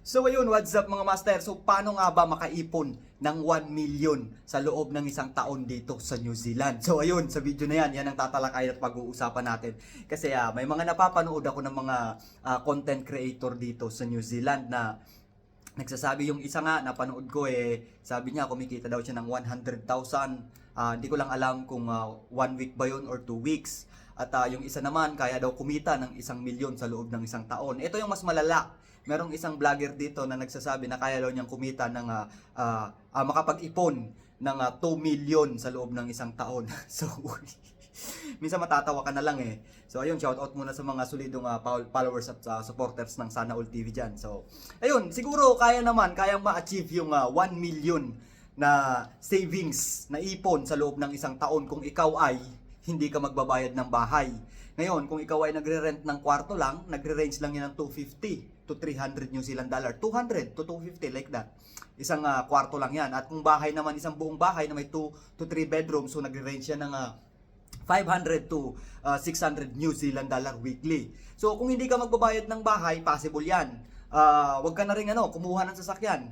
So ayun, what's up mga master? So paano nga ba makaipon ng 1 million sa loob ng isang taon dito sa New Zealand? So ayun, sa video na yan, yan ang tatalakay at pag-uusapan natin. Kasi ah, may mga napapanood ako ng mga ah, content creator dito sa New Zealand na nagsasabi yung isa nga napanood ko eh sabi niya kumikita daw siya ng 100,000 Ah, hindi ko lang alam kung ah, one week ba yun or two weeks at ah, yung isa naman kaya daw kumita ng isang milyon sa loob ng isang taon ito yung mas malala merong isang vlogger dito na nagsasabi na kaya daw niyang kumita ng ah, ah, ah, makapag-ipon ng ah, 2 million sa loob ng isang taon so minsan matatawa ka na lang eh. So ayun, shout out muna sa mga solidong uh, followers at uh, supporters ng Sana All TV dyan. So ayun, siguro kaya naman, kayang ma-achieve yung uh, 1 million na savings na ipon sa loob ng isang taon kung ikaw ay hindi ka magbabayad ng bahay. Ngayon, kung ikaw ay nagre-rent ng kwarto lang, nagre-range lang yan ng 250 to 300 New Zealand dollar. 200 to 250 like that. Isang uh, kwarto lang yan. At kung bahay naman, isang buong bahay na may 2 to 3 bedrooms, so nagre-range yan ng uh, 500 to uh, 600 New Zealand dollar weekly. So kung hindi ka magbabayad ng bahay, possible 'yan. Uh, wag ka na rin ano, kumuha ng sasakyan.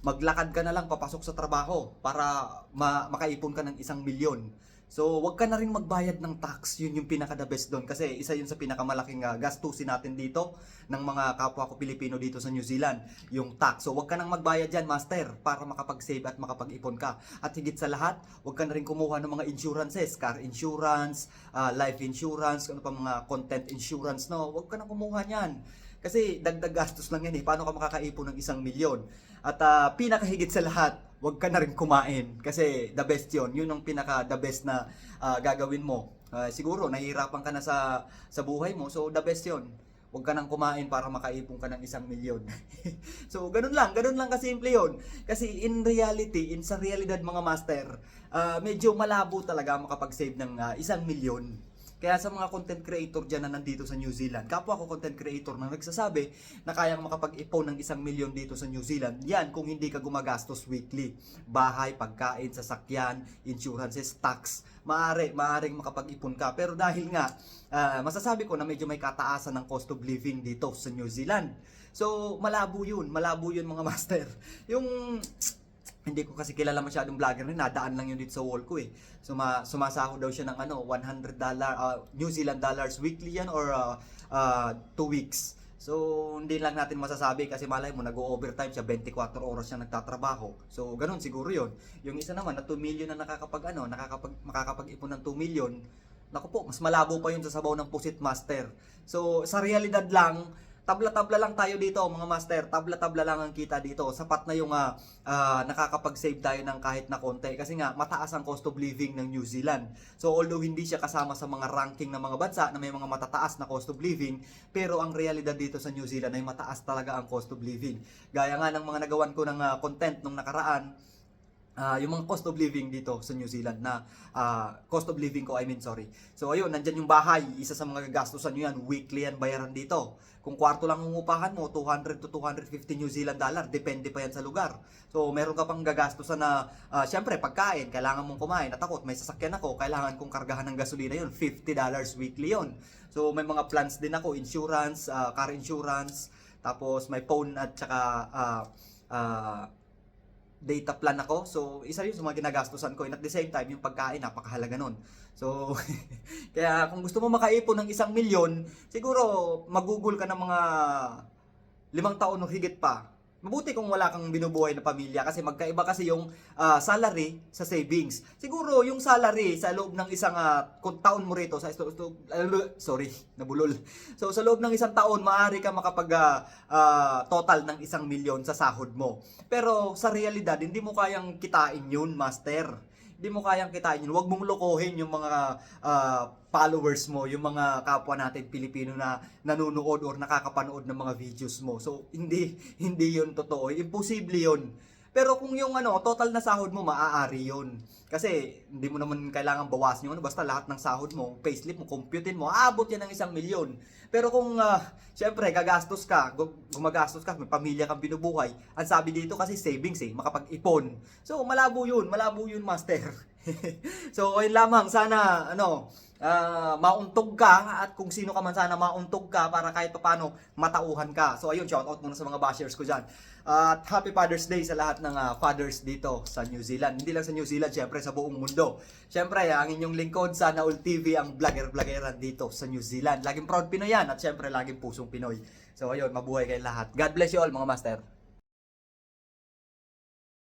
Maglakad ka na lang papasok sa trabaho para ma- makaipon ka ng isang milyon. So, wag ka na rin magbayad ng tax. Yun yung pinaka the best doon kasi isa yun sa pinakamalaking uh, gastusin natin dito ng mga kapwa ko Pilipino dito sa New Zealand, yung tax. So, wag ka nang magbayad diyan, master, para makapag-save at makapag-ipon ka. At higit sa lahat, wag ka na rin kumuha ng mga insurances, car insurance, uh, life insurance, ano pa mga content insurance, no? Wag ka na kumuha niyan. Kasi dagdag gastos lang yan eh. Paano ka makakaipon ng isang milyon? At ah, pinakahigit sa lahat, huwag ka na rin kumain. Kasi the best yon Yun ang pinaka the best na ah, gagawin mo. Ah, siguro, nahihirapan ka na sa, sa buhay mo. So, the best yon Huwag ka nang kumain para makaipon ka ng isang milyon. so, ganun lang. Ganun lang kasimple yun. Kasi in reality, in sa realidad mga master, ah, medyo malabo talaga makapag-save ng ah, isang milyon. Kaya sa mga content creator dyan na nandito sa New Zealand, kapwa ko content creator na nagsasabi na kayang makapag-ipon ng isang milyon dito sa New Zealand, yan kung hindi ka gumagastos weekly. Bahay, pagkain, sasakyan, insurances, tax, maaari, maaaring makapag-ipon ka. Pero dahil nga, ah, masasabi ko na medyo may kataasan ng cost of living dito sa New Zealand. So, malabo yun, malabo yun mga master. Yung hindi ko kasi kilala masyadong vlogger na nadaan lang yun dito sa wall ko eh. Suma, sumasahod daw siya ng ano, 100 dollar, uh, New Zealand dollars weekly yan or uh, uh, two weeks. So, hindi lang natin masasabi kasi malay mo, nag-overtime siya, 24 oras siya nagtatrabaho. So, ganun siguro yun. Yung isa naman, na 2 million na nakakapag, ano, nakakapag, makakapag-ipon ng 2 million, naku po, mas malabo pa yun sa sabaw ng Pusit Master. So, sa realidad lang, tabla-tabla lang tayo dito mga master, tabla-tabla lang ang kita dito. Sapat na yung uh, uh, nakakapag-save tayo ng kahit na konti kasi nga mataas ang cost of living ng New Zealand. So although hindi siya kasama sa mga ranking ng mga bansa na may mga matataas na cost of living, pero ang realidad dito sa New Zealand ay mataas talaga ang cost of living. Gaya nga ng mga nagawan ko ng uh, content nung nakaraan, Ah, yung mga cost of living dito sa New Zealand na ah, cost of living ko, I mean, sorry. So, ayun, nandyan yung bahay. Isa sa mga gagastusan nyo yan, weekly yan bayaran dito. Kung kwarto lang ang upahan mo, 200 to 250 New Zealand dollar, depende pa yan sa lugar. So, meron ka pang gagastusan na, ah, syempre, pagkain, kailangan mong kumain. At ako, may sasakyan ako, kailangan kong kargahan ng gasolina yun, 50 dollars weekly yun. So, may mga plans din ako, insurance, ah, car insurance, tapos may phone at saka ah, ah, data plan ako. So, isa yun sa mga ginagastusan ko. And at the same time, yung pagkain, napakahalaga nun. So, kaya kung gusto mo makaipon ng isang milyon, siguro magugol ka ng mga limang taon o higit pa. Mabuti kung wala kang binubuhay na pamilya kasi magkaiba kasi yung ah, salary sa savings. Siguro yung salary sa loob ng isang kung taon mo rito sa sorry, nabulol. So sa loob ng isang taon maaari ka makapag ah, ah, total ng isang milyon sa sahod mo. Pero sa realidad hindi mo kayang kitain yun, master hindi mo kayang kitain yun. Huwag mong lokohin yung mga ah, followers mo, yung mga kapwa natin Pilipino na nanonood or nakakapanood ng mga videos mo. So, hindi hindi yun totoo. Imposible yun. Pero kung yung ano, total na sahod mo, maaari yun. Kasi hindi mo naman kailangan bawasan yung ano, basta lahat ng sahod mo, payslip mo, computein mo, aabot yan ng isang milyon. Pero kung, uh, syempre, gagastos ka, gu- gumagastos ka, may pamilya kang binubuhay, ang sabi dito kasi savings eh, makapag-ipon. So, malabo yun, malabo yun, master. so, ayun lamang. Sana, ano, ah, mauntog ka at kung sino ka man sana mauntog ka para kahit papano matauhan ka. So, ayun, shout out muna sa mga bashers ko dyan. At happy Father's Day sa lahat ng ah, fathers dito sa New Zealand. Hindi lang sa New Zealand, syempre sa buong mundo. Syempre, ang inyong lingkod sa Naul TV, ang vlogger-vloggeran dito sa New Zealand. Laging proud Pinoy yan at syempre laging pusong Pinoy. So ayun, mabuhay kayo lahat. God bless you all mga master.